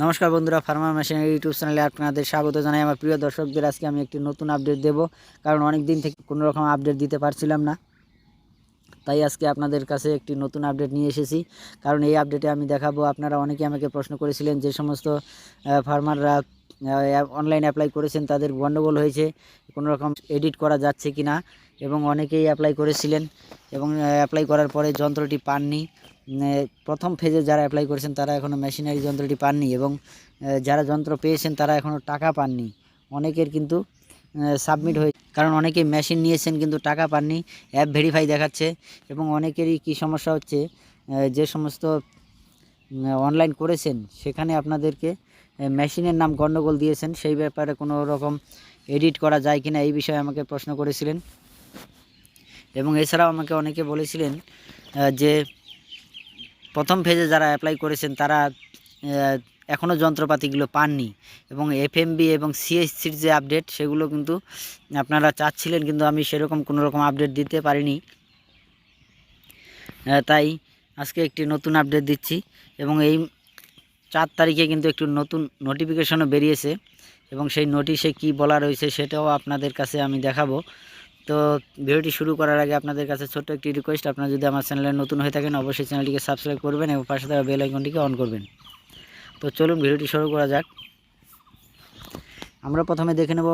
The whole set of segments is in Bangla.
নমস্কার বন্ধুরা ফার্মার মেশিনারি ইউটিউব চ্যানেলে আপনাদের স্বাগত জানাই। আমার প্রিয় দর্শকদের, আজকে আমি একটি নতুন আপডেট দেব, কারণ অনেক দিন থেকে কোনো রকম আপডেট দিতে পারছিলাম না। তাই আজকে আপনাদের কাছে একটি নতুন আপডেট নিয়ে এসেছি। কারণ এই আপডেটে আমি দেখাবো, আপনারা অনেকে আমাকে প্রশ্ন করেছিলেন যে সমস্ত ফার্মাররা অনলাইন অ্যাপ্লাই করেছেন, তাদের গণ্ডগোল হয়েছে, কোনো রকম এডিট করা যাচ্ছে কি না এবং অনেকেই অ্যাপ্লাই করেছিলেন, এবং অ্যাপ্লাই করার পরে যন্ত্রটি পাননি। প্রথম ফেজে যারা অ্যাপ্লাই করেছেন তারা এখনও মেশিনারি যন্ত্রটি পাননি এবং যারা যন্ত্র পেয়েছেন তারা এখনও টাকা পাননি। অনেকের কিন্তু সাবমিট হয়ে কারণ অনেকে মেশিন নিয়েছেন কিন্তু টাকা পাননি অ্যাপ ভেরিফাই দেখাচ্ছে এবং অনেকেরই কী সমস্যা হচ্ছে যে সমস্ত অনলাইন করেছেন, সেখানে আপনাদেরকে মেশিনের নাম গণ্ডগোল দিয়েছেন, সেই ব্যাপারে কোনো রকম এডিট করা যায় কিনা এই বিষয়ে আমাকে প্রশ্ন করেছিলেন। এবং এছাড়াও আমাকে অনেকে বলেছিলেন যে প্রথম ফেজে যারা অ্যাপ্লাই করেছেন, তারা এখনও যন্ত্রপাতিগুলো পাননি। এবং এফএমবি এবং সিএসসির যে আপডেট সেগুলো কিন্তু আপনারা চাচ্ছিলেন, কিন্তু আমি সেরকম কোনো রকম আপডেট দিতে পারিনি। তাই আজকে একটি নতুন আপডেট দিচ্ছি এবং এই চার তারিখে কিন্তু একটু নতুন নোটিফিকেশনও বেরিয়েছে এবং সেই নোটিশে কি বলা রয়েছে, সেটাও আপনাদের কাছে আমি দেখাবো। তো ভিডিওটি শুরু করার আগে আপনাদের কাছে ছোট্ট একটি রিকোয়েস্ট আপনারা যদি আমার চ্যানেলে নতুন হয়ে থাকেন, অবশ্যই চ্যানেলটিকে সাবস্ক্রাইব করবেন এবং পাশে থাকা বেল আইকনটিকে অন করবেন। তো চলুন ভিডিওটি শুরু করা যাক। আমরা প্রথমে দেখে নেব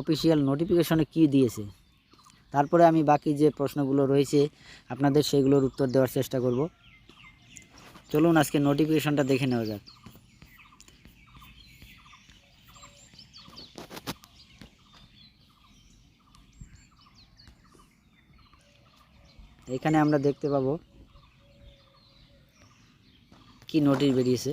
অফিসিয়াল নোটিফিকেশনে কি দিয়েছে। তারপরে আমি বাকি যে প্রশ্নগুলো রয়েছে, আপনাদের সেগুলোর উত্তর দেওয়ার চেষ্টা করব। চলুন আজকে নোটিফিকেশনটা দেখে নেওয়া যাক। এখানে আমরা দেখতে পাবো কি নোটিশ বেরিয়েছে।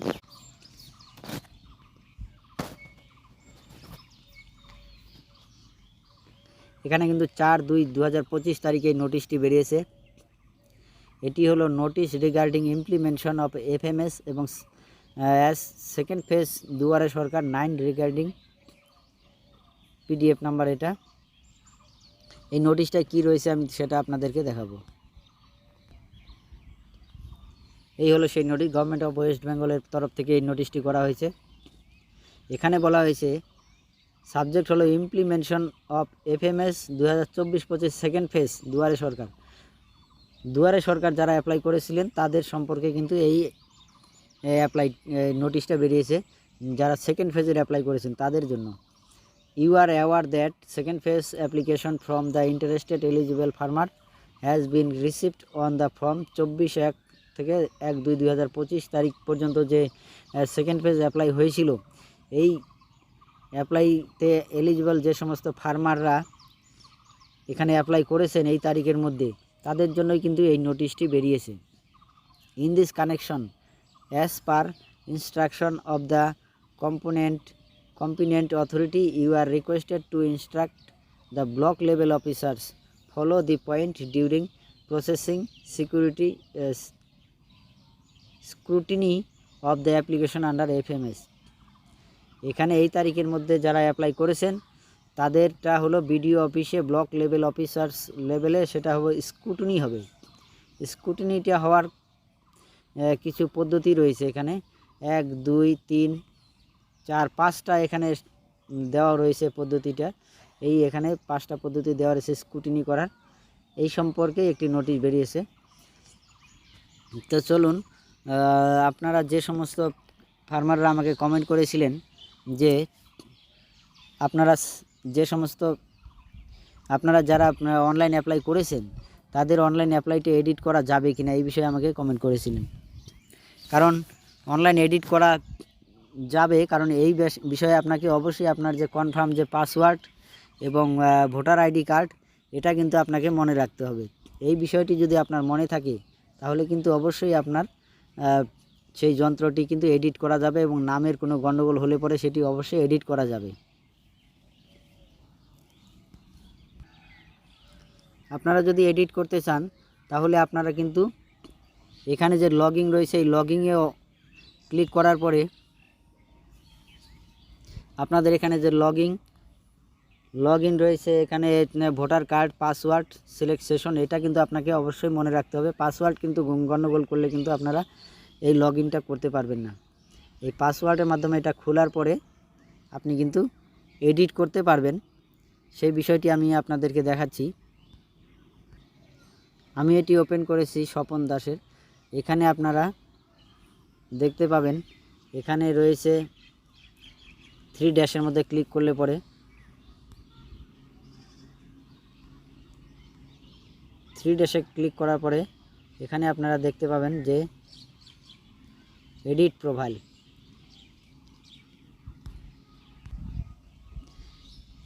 এখানে কিন্তু চার দুই দু হাজার পঁচিশ তারিখে নোটিশটি বেরিয়েছে। এটি হলো notice regarding implementation of FMS এবং as second phase Duare Sarkar nine regarding PDF number এটা। এই নোটিশটা কি রয়েছে আমি সেটা আপনাদেরকে দেখাবো। এই হলো সেই নোটিশ গভর্নমেন্ট অফ ওয়েস্ট বেঙ্গলের তরফ থেকে এই নোটিশটি করা হয়েছে। এখানে বলা হয়েছে সাবজেক্ট হলো ইমপ্লিমেন্টেশন অফ এফএমএস দু হাজার চব্বিশ পঁচিশ সেকেন্ড ফেজ দুয়ারে সরকার। দুয়ারে সরকার যারা অ্যাপ্লাই করেছিলেন, তাদের সম্পর্কে কিন্তু এই অ্যাপ্লাই নোটিশটা বেরিয়েছে, যারা সেকেন্ড ফেজের অ্যাপ্লাই করেছেন, তাদের জন্য। You are aware that second phase application from the interested eligible farmer has been received on the form চব্বিশ এক থেকে এক দুই দুই তারিখ পর্যন্ত যে সেকেন্ড ফেজ অ্যাপ্লাই হয়েছিল, এই অ্যাপ্লাইতে এলিজিবল যে সমস্ত ফার্মাররা এখানে অ্যাপ্লাই করেছেন এই তারিখের মধ্যে, তাদের জন্যই কিন্তু এই নোটিশটি বেরিয়েছে। In this connection as per instruction of the component component authority you are requested to instruct the block level officers follow the point during processing security scrutiny of the application under FMS এখানে এই তারিখের মধ্যে যারা অ্যাপ্লাই করেছেন, তাদেরটা হলো বিডিও অফিসে ব্লক লেভেল অফিসার্স লেভেলে সেটা হবে স্কুটনি হবে। স্কুটনিটা হওয়ার কিছু পদ্ধতি রয়েছে এখানে। এক, দুই, তিন, চার, পাঁচটা এখানে দেওয়া রয়েছে পদ্ধতিটা। এই এখানে পাঁচটা পদ্ধতি দেওয়া রয়েছে স্কুটিনি করার। এই সম্পর্কে একটি নোটিশ বেরিয়েছে। তো চলুন আপনারা যে সমস্ত ফার্মাররা আমাকে কমেন্ট করেছিলেন যে আপনারা যে সমস্ত আপনারা যারা আপনারা অনলাইন অ্যাপ্লাই করেছেন, তাদের অনলাইন অ্যাপ্লাইটি এডিট করা যাবে কি না এই বিষয়ে আমাকে কমেন্ট করেছিলেন। কারণ অনলাইন এডিট করা যাবে, কারণ এই বিষয়ে আপনাকে অবশ্যই আপনার যে কনফার্ম যে পাসওয়ার্ড এবং ভোটার আইডি কার্ড এটা কিন্তু আপনাকে মনে রাখতে হবে। এই বিষয়টি যদি আপনার মনে থাকে, তাহলে কিন্তু অবশ্যই আপনার সেই যন্ত্রটি কিন্তু এডিট করা যাবে এবং নামের কোনো গণ্ডগোল হলে পরে সেটি অবশ্যই এডিট করা যাবে। আপনারা যদি এডিট করতে চান, তাহলে আপনারা কিন্তু এখানে যে লগিং রয়েছে, এই লগিংয়েও ক্লিক করার পরে আপনাদের এখানে যে লগিং লগ ইন রয়েছে, এখানে ভোটার কার্ড পাসওয়ার্ড সিলেক্ট এটা কিন্তু আপনাকে অবশ্যই মনে রাখতে হবে। পাসওয়ার্ড কিন্তু গণ্ডগোল করলে কিন্তু আপনারা এই লগ ইনটা করতে পারবেন না। এই পাসওয়ার্ডের মাধ্যমে এটা খোলার পরে আপনি কিন্তু এডিট করতে পারবেন। সেই বিষয়টি আমি আপনাদেরকে দেখাচ্ছি। আমি এটি ওপেন করেছি স্বপন দাসের। এখানে আপনারা দেখতে পাবেন, এখানে রয়েছে থ্রি ড্যাশের মধ্যে ক্লিক করলে পরে থ্রি ড্যাশে ক্লিক করার পরে এখানে আপনারা দেখতে পাবেন যে এডিট প্রোফাইল।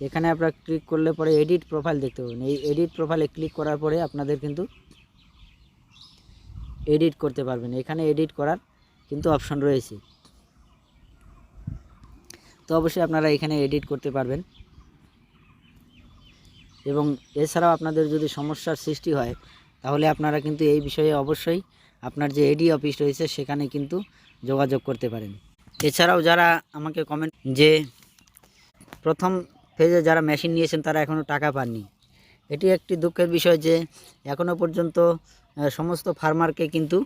এখানে আপনারা ক্লিক করলে পরে এডিট প্রোফাইল দেখতে পাবেন। এই এডিট প্রোফাইলে ক্লিক করার পরে আপনাদের কিন্তু এডিট করতে পারবেন। এখানে এডিট করার কিন্তু অপশন রয়েছে। তো অবশ্যই আপনারা এখানে এডিট করতে পারবেন। এবং এছাড়াও আপনাদের যদি সমস্যার সৃষ্টি হয়, তাহলে আপনারা কিন্তু এই বিষয়ে অবশ্যই আপনার যে এডি অফিস রয়েছে, সেখানে কিন্তু যোগাযোগ করতে পারেন। এছাড়াও যারা আমাকে কমেন্ট যে প্রথম ফেজে যারা মেশিন নিয়েছেন, তারা এখনও টাকা পাননি। এটি একটি দুঃখের বিষয় যে এখনও পর্যন্ত সমস্ত ফার্মারকে কিন্তু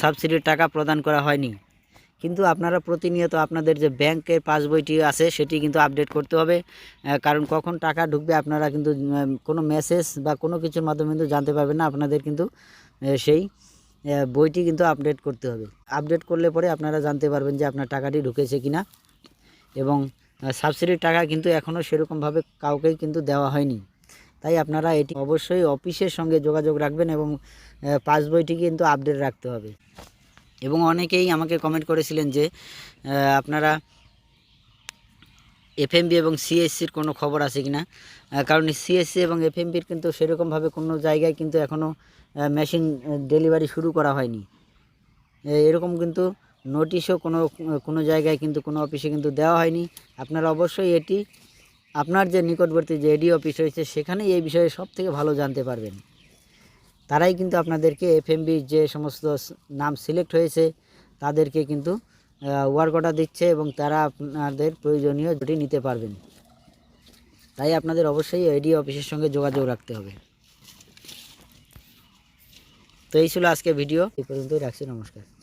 সাবসিডির টাকা প্রদান করা হয়নি। কিন্তু আপনারা প্রতিনিয়ত আপনাদের যে ব্যাংকের পাসবইটি আছে সেটি কিন্তু আপডেট করতে হবে। কারণ কখন টাকা ঢুকবে আপনারা কিন্তু কোনো মেসেজ বা কোনো কিছুর মাধ্যমে কিন্তু জানতে পারবেন না। আপনাদের কিন্তু সেই বইটি কিন্তু আপডেট করতে হবে। আপডেট করলে পরে আপনারা জানতে পারবেন যে আপনার টাকাটি ঢুকেছে কিনা। এবং সাবসিডির টাকা কিন্তু এখনও সেরকমভাবে কাউকেই কিন্তু দেওয়া হয়নি। তাই আপনারা এটি অবশ্যই অফিসের সঙ্গে যোগাযোগ রাখবেন এবং পাসবইটি কিন্তু আপডেট রাখতে হবে। এবং অনেকেই আমাকে কমেন্ট করেছিলেন যে আপনারা এফএমবি এবং সিএসসির কোনো খবর আছে কি না কারণ সিএসসি এবং এফএমবির কিন্তু সেরকমভাবে কোনো জায়গায় কিন্তু এখনও মেশিন ডেলিভারি শুরু করা হয়নি। এরকম কিন্তু নোটিশও কোনো কোনো জায়গায় কিন্তু, কোনো অফিসে কিন্তু দেওয়া হয়নি। আপনারা অবশ্যই এটি, আপনার যে নিকটবর্তী যে এডি অফিস রয়েছে, সেখানেই এই বিষয়ে সব থেকে ভালো জানতে পারবেন। তারাই কিন্তু আপনাদেরকে এফএমবি যে সমস্ত নাম সিলেক্ট হয়েছে, তাদেরকে কিন্তু ওয়ার্ক অর্ডার দিচ্ছে এবং তারা আপনাদের প্রয়োজনীয় জুটি নিতে পারবেন। তাই আপনাদের অবশ্যই এডি অফিসের সঙ্গে যোগাযোগ রাখতে হবে। তো এই ছিল আজকে ভিডিও এই পর্যন্তই রাখছি, নমস্কার।